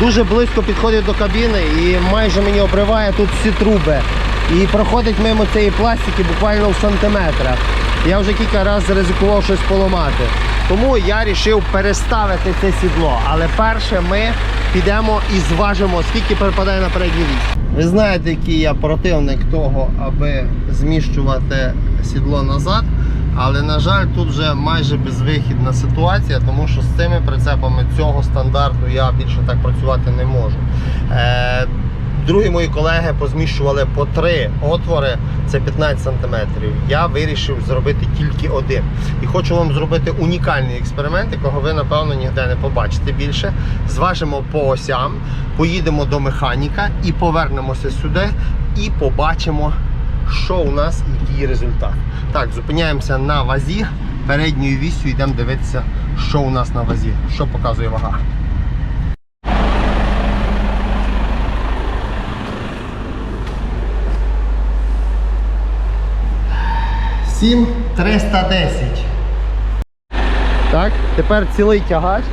дуже близько підходить до кабіни і майже мені обриває тут всі труби. І проходить мимо цієї пластики буквально в сантиметрах. Я вже кілька разів ризикував щось поламати. Тому я вирішив переставити це сідло. Але перше ми підемо і зважимо, скільки перепадає на передній вісь. Ви знаєте, який я противник того, аби зміщувати сідло назад. Але на жаль, тут вже майже безвихідна ситуація, тому що з цими прицепами цього стандарту я більше так працювати не можу. Е, другі мої колеги позміщували по три отвори, це 15 см. Я вирішив зробити тільки один. І хочу вам зробити унікальний експеримент, якого ви, напевно, ніде не побачите більше. Зважимо по осям, поїдемо до механіка і повернемося сюди і побачимо що у нас і який результат. Так, зупиняємося на вазі. Передньою вісю йдемо дивитися, що у нас на вазі, що показує вага. Сім 310. Так, тепер цілий тягач.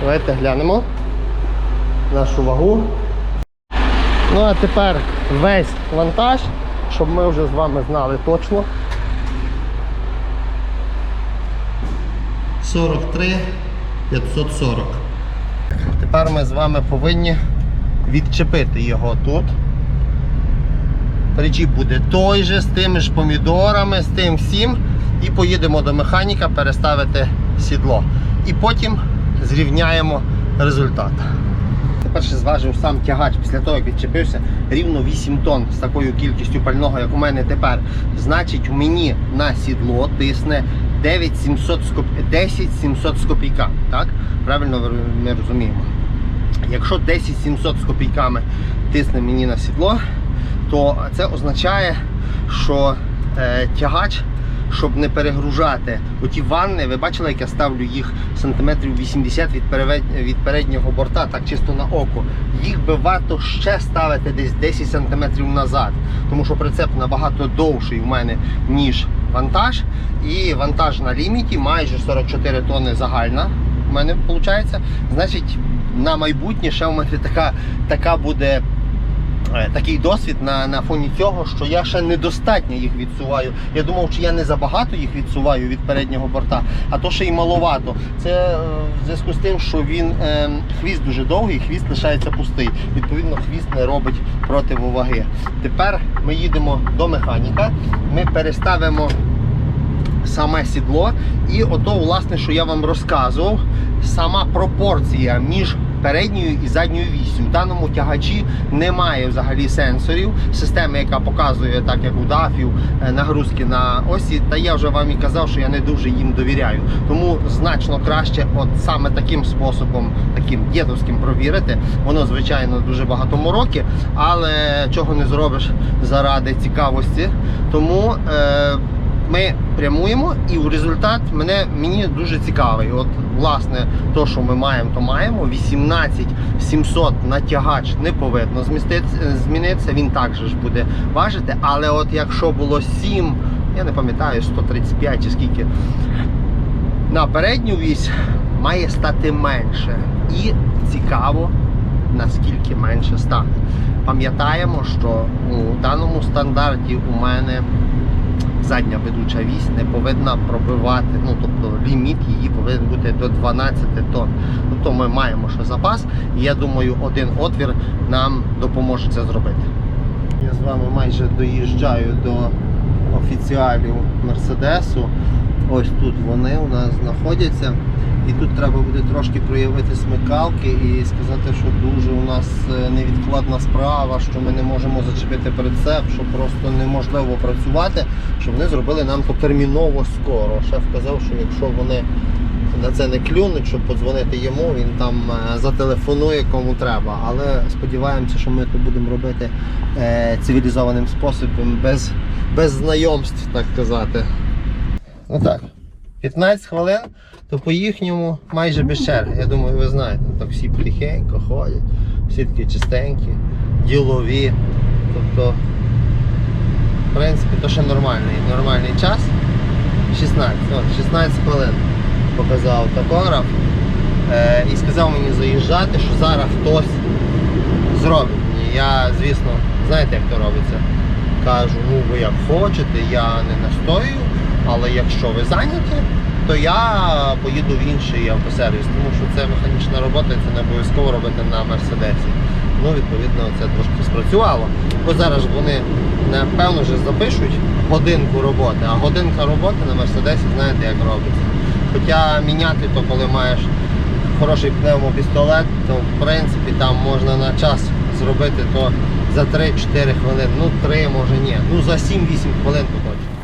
Давайте глянемо нашу вагу. Ну а тепер весь вантаж, щоб ми вже з вами знали точно. 43 540. Тепер ми з вами повинні відчепити його тут. Причіп буде той же, з тими ж помідорами, з тим всім. І поїдемо до механіка переставити сідло. І потім зрівняємо результат. Тепер ще зважив сам тягач після того, як відчепився, рівно 8 тонн з такою кількістю пального, як у мене тепер. Значить, мені на сідло тисне 9700 з 10 700 з копійками. Так? Правильно ми розуміємо. Якщо 10 700 з копійками тисне мені на сідло, то це означає, що е, тягач, щоб не перегружати оті ванни, ви бачили, як я ставлю їх сантиметрів 80 від, від переднього борта, так чисто на око. Їх би варто ще ставити десь 10 сантиметрів назад, тому що прицеп набагато довший у мене, ніж вантаж. І вантаж на ліміті майже 44 тонни загальна. У мене виходить. Значить, на майбутнє ще у мене така, така буде такий досвід на, на фоні цього, що я ще недостатньо їх відсуваю. Я думав, що я не забагато їх відсуваю від переднього борта, а то ще й маловато. Це е, в зв'язку з тим, що він е, хвіст дуже довгий, хвіст лишається пустий. Відповідно, хвіст не робить противоваги. Тепер ми їдемо до механіка, ми переставимо саме сідло. І ото, власне, що я вам розказував, сама пропорція між передньою і задньою вісю. В даному тягачі немає взагалі сенсорів, системи, яка показує, так як у дафів, е, нагрузки на осі. Та я вже вам і казав, що я не дуже їм довіряю. Тому значно краще, от саме таким способом, таким дідовським провірити. Воно, звичайно, дуже багато мороки, але чого не зробиш заради цікавості. Тому. Е, ми прямуємо, і результат мене мені дуже цікавий. От, власне, то, що ми маємо, то маємо. 18 700 на тягач не повинно змінитися. Він також буде важити. Але от якщо було 7, я не пам'ятаю, 135 чи скільки. На передню вісь має стати менше. І цікаво, наскільки менше стане. Пам'ятаємо, що у даному стандарті у мене задня ведуча вісь не повинна пробивати, ну тобто ліміт її повинен бути до 12 тонн. Тобто ми маємо ще запас, і я думаю, один отвір нам допоможе це зробити. Я з вами майже доїжджаю до офіціалів Мерседесу. Ось тут вони у нас знаходяться. І тут треба буде трошки проявити смикалки і сказати, що нас е, невідкладна справа, що ми не можемо зачепити прицеп, що просто неможливо працювати, що вони зробили нам то терміново скоро. Шеф казав, що якщо вони на це не клюнуть, щоб подзвонити йому, він там е, зателефонує кому треба. Але сподіваємося, що ми то будемо робити е, цивілізованим способом, без, без знайомств, так казати. Ну так, 15 хвилин, то по їхньому майже без черги. Я думаю, ви знаєте, так всі тихенько ходять, всі такі чистенькі, ділові. Тобто, в принципі, то ще нормальний, нормальний час. 16, от, 16 хвилин показав тахограф е, і сказав мені заїжджати, що зараз хтось зробить мені. Я, звісно, знаєте, як то робиться. Кажу, ну ви як хочете, я не настоюю, але якщо ви зайняті, то я поїду в інший автосервіс, тому що це механічна робота, і це не обов'язково робити на Мерседесі. Ну, відповідно, це трошки спрацювало. Бо зараз вони напевно вже запишуть годинку роботи, а годинка роботи на Мерседесі, знаєте, як робиться. Хоча міняти то, коли маєш хороший пневмопістолет, то в принципі там можна на час зробити то за 3-4 хвилини. Ну 3 може ні. Ну за 7-8 хвилин то точно.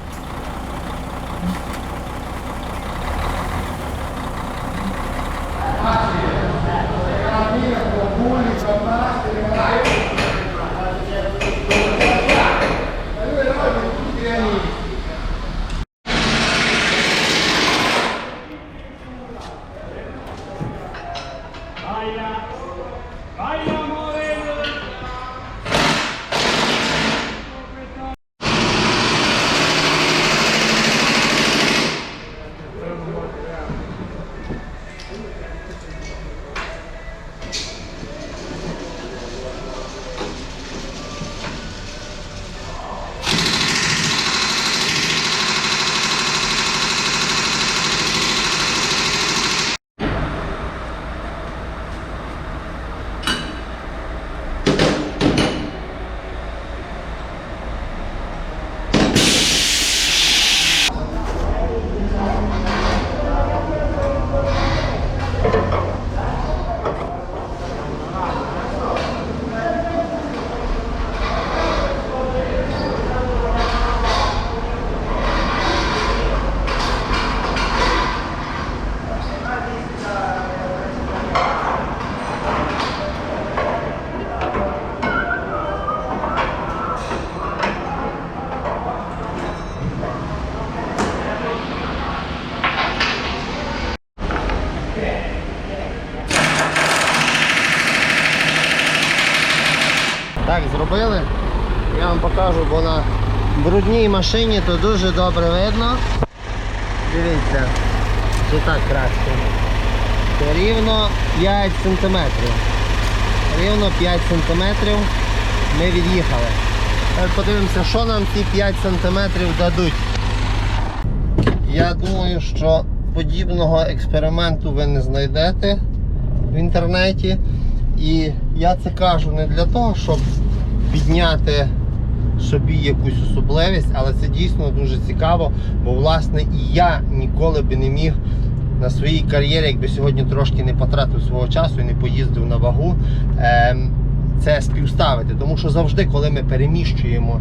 Так, зробили. Я вам покажу, бо на брудній машині то дуже добре видно. Дивіться, чи так краще. Це рівно 5 см. Рівно 5 см ми від'їхали. Подивимося, що нам ці 5 см дадуть. Я думаю, що подібного експерименту ви не знайдете в інтернеті. І я це кажу не для того, щоб підняти собі якусь особливість, але це дійсно дуже цікаво, бо власне і я ніколи би не міг на своїй кар'єрі, якби сьогодні трошки не потратив свого часу і не поїздив на вагу, ем, це співставити. Тому що завжди, коли ми переміщуємо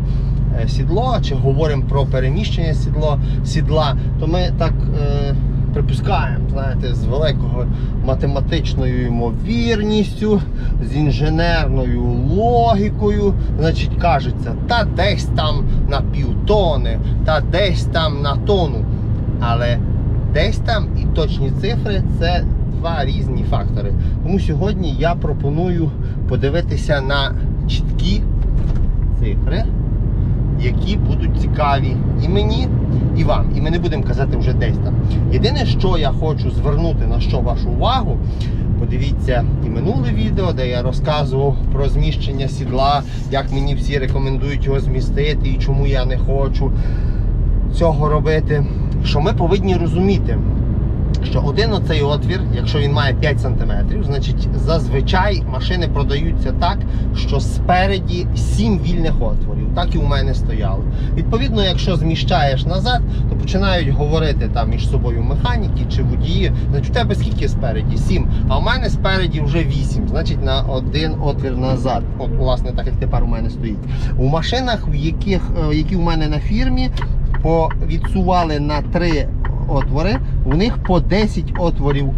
е, сідло чи говоримо про переміщення сідло, сідла, то ми так е, припускаємо, знаєте, з великою математичною ймовірністю, з інженерною логікою, значить, кажеться, та десь там на півтони, та десь там на тону. Але десь там і точні цифри це два різні фактори. Тому сьогодні я пропоную подивитися на чіткі цифри, які будуть цікаві і мені, і вам. І ми не будемо казати вже десь там. Єдине, що я хочу звернути на що вашу увагу, подивіться і минуле відео, де я розказував про зміщення сідла, як мені всі рекомендують його змістити і чому я не хочу цього робити. Що ми повинні розуміти, що один оцей отвір, якщо він має 5 см, значить зазвичай машини продаються так, що спереді 7 вільних отворів. Так і у мене стояло. Відповідно, якщо зміщаєш назад, то починають говорити там між собою механіки чи водії. Значить, у тебе скільки спереді? 7. А у мене спереді вже 8, значить на один отвір назад. От, власне, так як тепер у мене стоїть. У машинах, в яких, е, які у мене на фірмі, відсували на 3 отвори, у них по 10 отворів.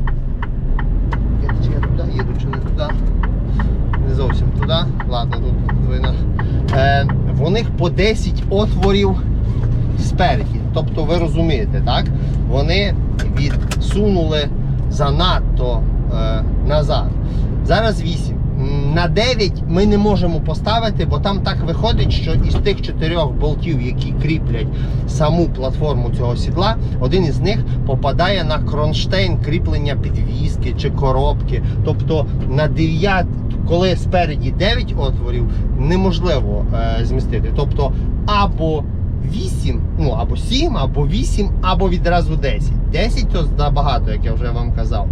Чи я туди їду, чи не туди? Не зовсім туди. Ладно, тут видно. Е, в них по 10 отворів спереді. Тобто ви розумієте, так? Вони відсунули занадто е, назад. Зараз 8. На 9 ми не можемо поставити, бо там так виходить, що із тих чотирьох болтів, які кріплять саму платформу цього сідла, один із них попадає на кронштейн кріплення підвіски чи коробки. Тобто на 9, коли спереді 9 отворів, неможливо е, змістити. Тобто або 8, ну або 7, або 8, або відразу 10. 10 то забагато, як я вже вам казав.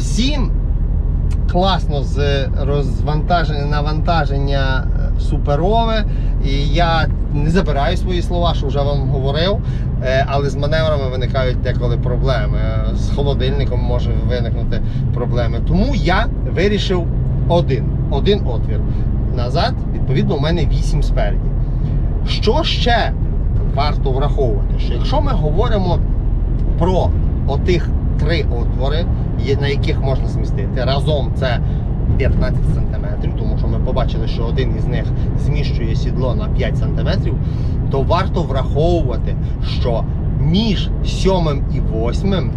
7 класно з розвантаження навантаження е, суперове. І я не забираю свої слова, що вже вам говорив. Е, Але з маневрами виникають деколи проблеми. Е, З холодильником може виникнути проблеми. Тому я вирішив один, один отвір. Назад, відповідно, у мене 8 спереді. Що ще варто враховувати? Що якщо ми говоримо про отих три отвори, на яких можна змістити, разом це 15 см, тому що ми побачили, що один із них зміщує сідло на 5 см, то варто враховувати, що між сьомим і восьмим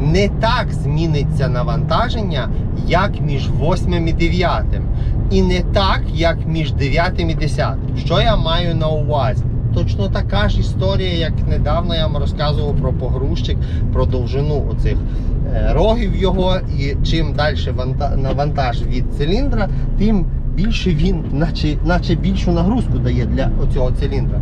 не так зміниться навантаження, як між 8 і 9. І не так, як між 9 і 10. Що я маю на увазі? Точно така ж історія, як недавно я вам розказував про погрузчик, про довжину оцих е, рогів його. І чим далі ванта- навантаж від циліндра, тим більше він, наче, наче більшу нагрузку дає для оцього циліндра.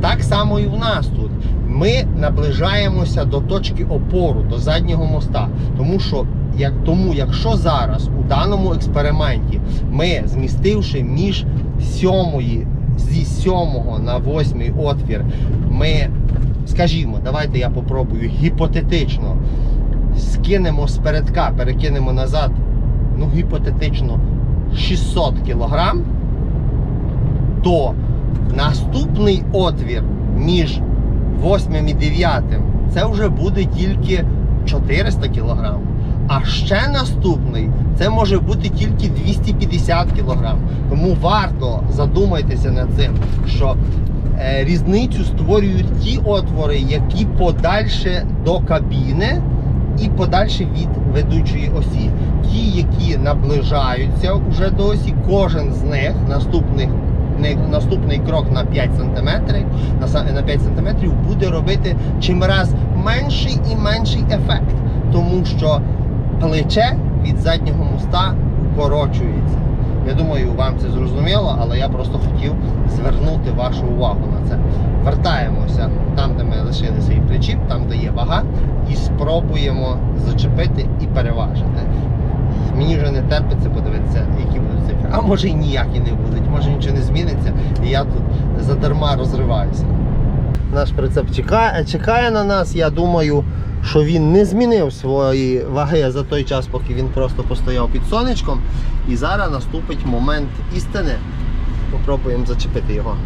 Так само і в нас тут. Ми наближаємося до точки опору, до заднього моста. Тому що як, тому, якщо зараз у даному експерименті ми, змістивши між сьомої, зі сьомого на восьмий отвір, ми, скажімо, давайте я попробую гіпотетично скинемо з передка, перекинемо назад, ну гіпотетично 600 кілограм, то наступний отвір між 8 і 9 це вже буде тільки 400 кг. А ще наступний це може бути тільки 250 кг. Тому варто задумайтеся над цим, що е, різницю створюють ті отвори, які подальше до кабіни і подальше від ведучої осі. Ті, які наближаються вже до осі, кожен з них наступних наступний крок на 5 см, на, на 5 см буде робити чим раз менший і менший ефект, тому що плече від заднього моста укорочується. Я думаю, вам це зрозуміло, але я просто хотів звернути вашу увагу на це. Вертаємося там, де ми лишили свій причіп, там, де є вага, і спробуємо зачепити і переважити. Мені вже не терпиться подивитися, які будуть цифри. А може і ніякі не будуть, може нічого не зміниться, і я тут задарма розриваюся. Наш прицеп чекає, чекає на нас. Я думаю, що він не змінив свої ваги за той час, поки він просто постояв під сонечком. І зараз наступить момент істини. Попробуємо зачепити його.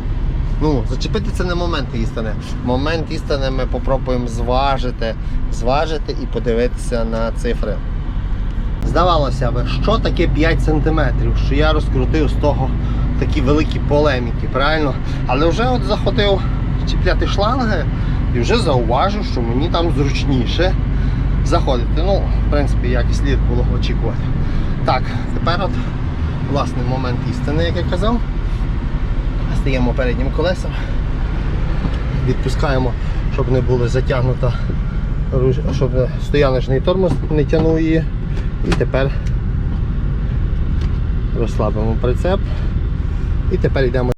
Ну, зачепити це не момент істини. Момент істини ми попробуємо зважити, зважити і подивитися на цифри. Здавалося б, що таке 5 см, що я розкрутив з того такі великі полеміки, правильно? Але вже от заходив чіпляти шланги і вже зауважив, що мені там зручніше заходити. Ну, в принципі, як і слід було очікувати. Так, тепер от власний момент істини, як я казав. Стаємо переднім колесом, відпускаємо, щоб не було затягнуто, щоб стояночний тормоз не тягнув її. І тепер розслабимо прицеп. І тепер йдемо.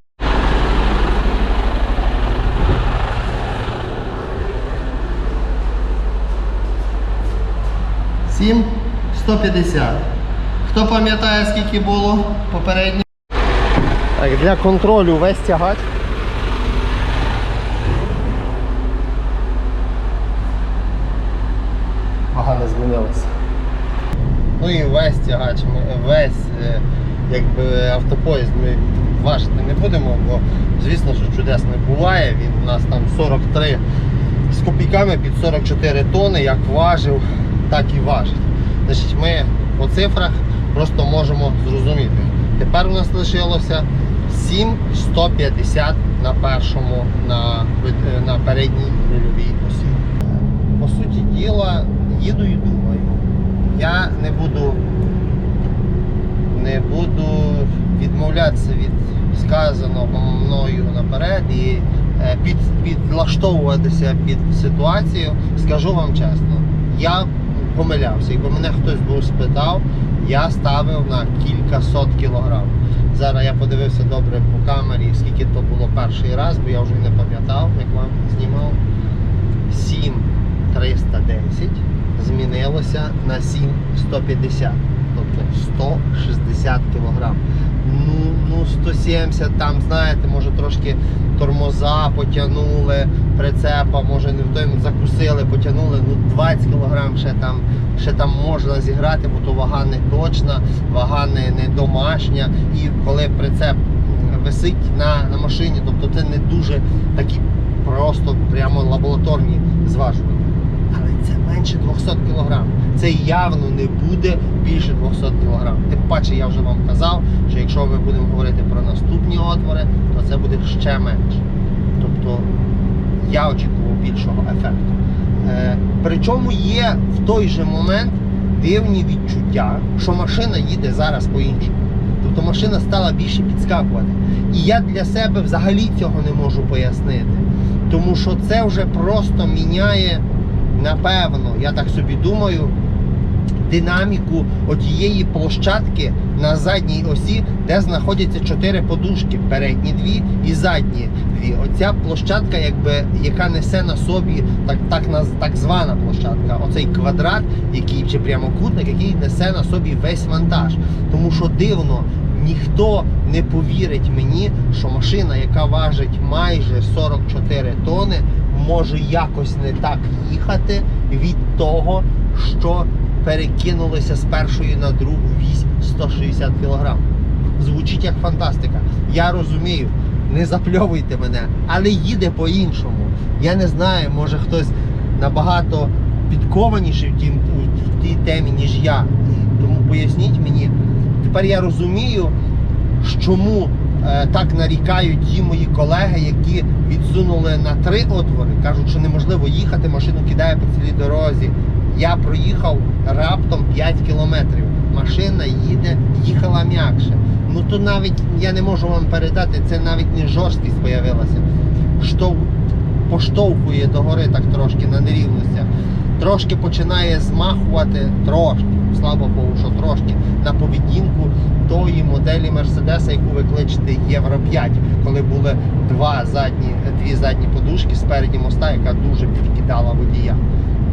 Сім 150. Хто пам'ятає, скільки було попередньо? Так, для контролю весь тягач. Вага не змінилася. Ну і весь тягач, весь е, якби автопоїзд ми важити не будемо, бо звісно, що чудес не буває. Він у нас там 43 з копійками під 44 тони, як важив, так і важить. Значить, ми по цифрах просто можемо зрозуміти. Тепер у нас лишилося 7,150 на першому, на, на передній рульовій осі. По суті діла, їду і думаю. Я не буду не буду відмовлятися від сказаного мною наперед і е, під, підлаштовуватися під ситуацію. Скажу вам чесно, я помилявся. Якби мене хтось був спитав, я ставив на кілька сот кілограм. Зараз я подивився добре по камері, скільки то було перший раз, бо я вже не пам'ятав, як вам знімав. 7,310 змінилося на 7,150, тобто 160 кг. Ну, ну 170 там, знаєте, може трошки тормоза потягнули, прицепа, може не в той закусили, потягнули, ну 20 кг ще там, ще там можна зіграти, бо то вага не точна, вага не, не домашня. І коли прицеп висить на, на машині, тобто це не дуже такі просто прямо лабораторні зважування. Але це менше 200 кг. Це явно не буде більше 200 кг. Тим паче я вже вам казав, що якщо ми будемо говорити про наступні отвори, то це буде ще менше. Тобто я очікував більшого ефекту. Е, причому є в той же момент дивні відчуття, що машина їде зараз по-іншому. Тобто машина стала більше підскакувати. І я для себе взагалі цього не можу пояснити. Тому що це вже просто міняє, напевно, я так собі думаю, динаміку отієї площадки на задній осі, де знаходяться чотири подушки, передні дві і задні дві. Оця площадка, якби, яка несе на собі так, так, так звана площадка, оцей квадрат, який чи прямокутник, який несе на собі весь вантаж. Тому що дивно, ніхто не повірить мені, що машина, яка важить майже 44 тони, може якось не так їхати від того, що перекинулися з першої на другу вісь 160 кг. Звучить як фантастика. Я розумію, не запльовуйте мене, але їде по-іншому. Я не знаю, може хтось набагато підкованіший в тій, темі, ніж я. Тому поясніть мені. Тепер я розумію, чому е, так нарікають ті мої колеги, які відсунули на три отвори. Кажуть, що неможливо їхати, машину кидає по цілій дорозі. Я проїхав раптом 5 кілометрів. Машина їде, їхала м'якше. Ну то навіть я не можу вам передати, це навіть не жорсткість появилася. Що поштовхує догори так трошки на нерівностях. Трошки починає змахувати, трошки, слава Богу, що трошки на поведінку тої моделі Мерседеса, яку ви кличете Євро 5, коли були два задні, дві задні подушки спереді моста, яка дуже підкидала водія.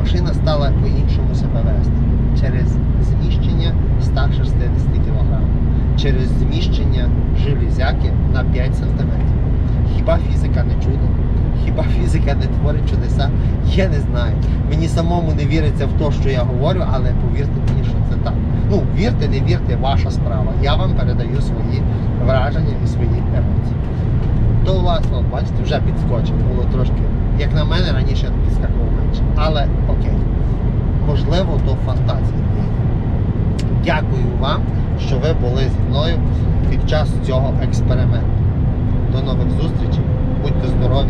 Машина стала по-іншому себе вести через зміщення 160 кг, через зміщення железяки на 5 см. Хіба фізика не чудо? Хіба фізика не творить чудеса? Я не знаю. Мені самому не віриться в те, що я говорю, але повірте мені, що це так. Ну, вірте, не вірте, ваша справа. Я вам передаю свої враження і свої емоції. То вас, бачите, вже підскочив. Було трошки, як на мене, раніше підскакував менше. Але окей. Можливо, то фантазії. Дякую вам, що ви були зі мною під час цього експерименту. До нових зустрічей. Будьте здорові.